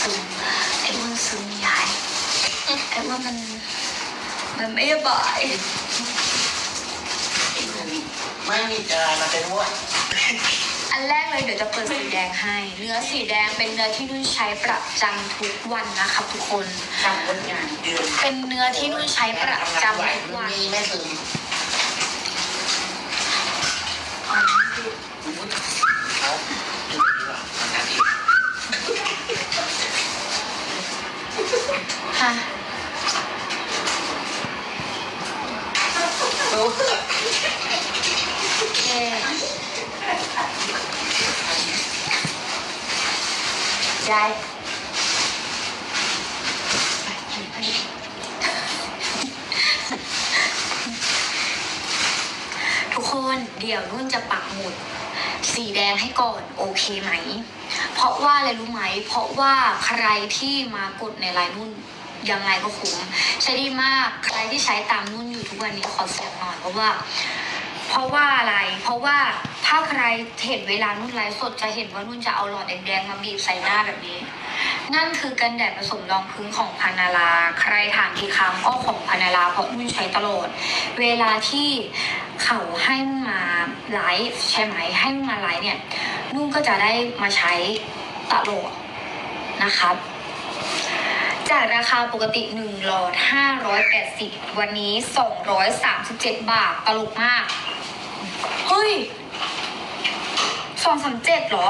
ซึมไอ้อ้วนซึมยายไอ้อ้วนมันมันไม่สบายไม่มีจานมาเป็นว่าอันแรกเลยเดี๋ยวจะเปิดสีแดงให้ เนื้อสีแดงเป็นเนื้อที่นุ่นใช้ประจำทุกวันนะครับทุกคน ทำคนงานเดือนเป็นเนื้อที่นุ่นใช้ประจำทุกวัน มีแม่ซึม อ๋อ เขาอยู่ดีกว่าทำงานเอง ค่ะโอเคยายทุกคนเดี๋ยวนุ่นจะปักหมุด สีแดงให้ก่อน โอเคไหม เพราะว่าอะไรรู้ไหม เพราะว่าใครที่มากดในไลน์นุ่นยังไงก็คุ้มใช้ดีมากใครที่ใช้ตามนุ่นอยู่ทุกวันนี้ขอเสียงหน่อยเพราะว่า เพราะว่าอะไร เพราะว่าถ้าใครเห็นเวลานุ่นไลฟ์สดจะเห็นว่านุ่นจะเอาหลอดแดงๆมาบีบใส่หน้าแบบนี้ นั่นคือกันแดดผสมรองพื้นของพานาลา ใครถามกี่ครั้งก็ของพานาลาเพราะนุ่นใช้ตลอด เวลาที่ เขาให้มาไลฟ์ใช่ไหมให้มาไลฟ์เนี่ยนุ่นก็จะได้มาใช้ตลอดนะครับจากราคาปกติ1หลอด 580 วันนี้ 237 บาท ตลกมาก เฮ้ย 237เหรอ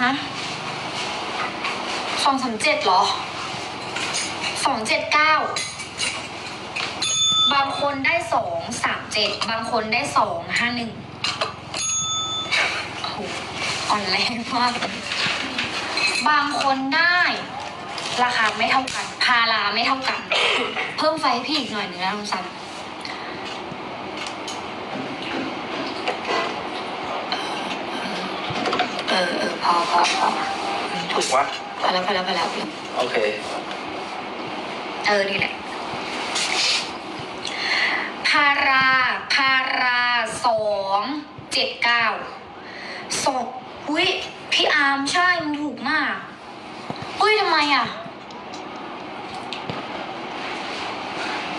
ฮะ 237เหรอ 279 บางคนได้237บางคนได้251โอ้โหอ่อนแรงมากบางคนได้ ราคาไม่เท่ากัน พาราไม่เท่ากัน เพิ่มไฟให้พี่อีกหน่อยหนึ่งนะลุงซันเออเออพอพอพอถูกวะพอแล้วพอแล้วพอแล้วโอเค เออนี่แหละพาราพาราสองเจ็ดเก้าสองอุ้ยพี่อาร์มใช่มันถูกมากอุ้ยทำไมอะ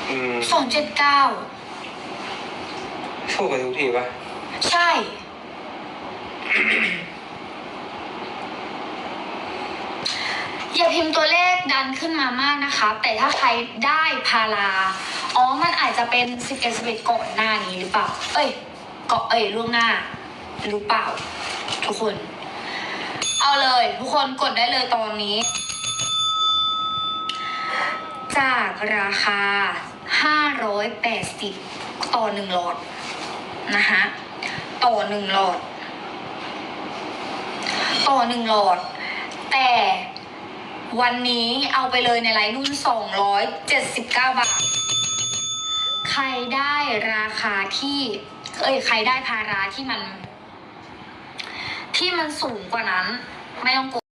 อืมสองเจ็ดเก้าถูกกันทุกทีปะใช่ อย่าพิมพ์ตัวเลขดันขึ้นมามากนะคะ แต่ถ้าใครได้พาราอ๋อมันอาจจะเป็นสิบเอ็ดสิบเอ็ดก่อนหน้านี้หรือเปล่า เอ้ยเกาะเอ้ยล่วงหน้าหรือเปล่า ทุกคน เอาเลย ทุกคนกดได้เลยตอนนี้ จากราคา580ต่อหนึ่งหลอดนะคะต่อหนึ่งหลอด ต่อหนึ่งหลอด แต่ วันนี้เอาไปเลยในไลน์นุ่นสองร้อยเจ็ดสิบเก้าบาท ใครได้ราคาที่ เอ้ย ใครได้พาราที่มัน ที่มันสูงกว่านั้น ไม่ต้องกด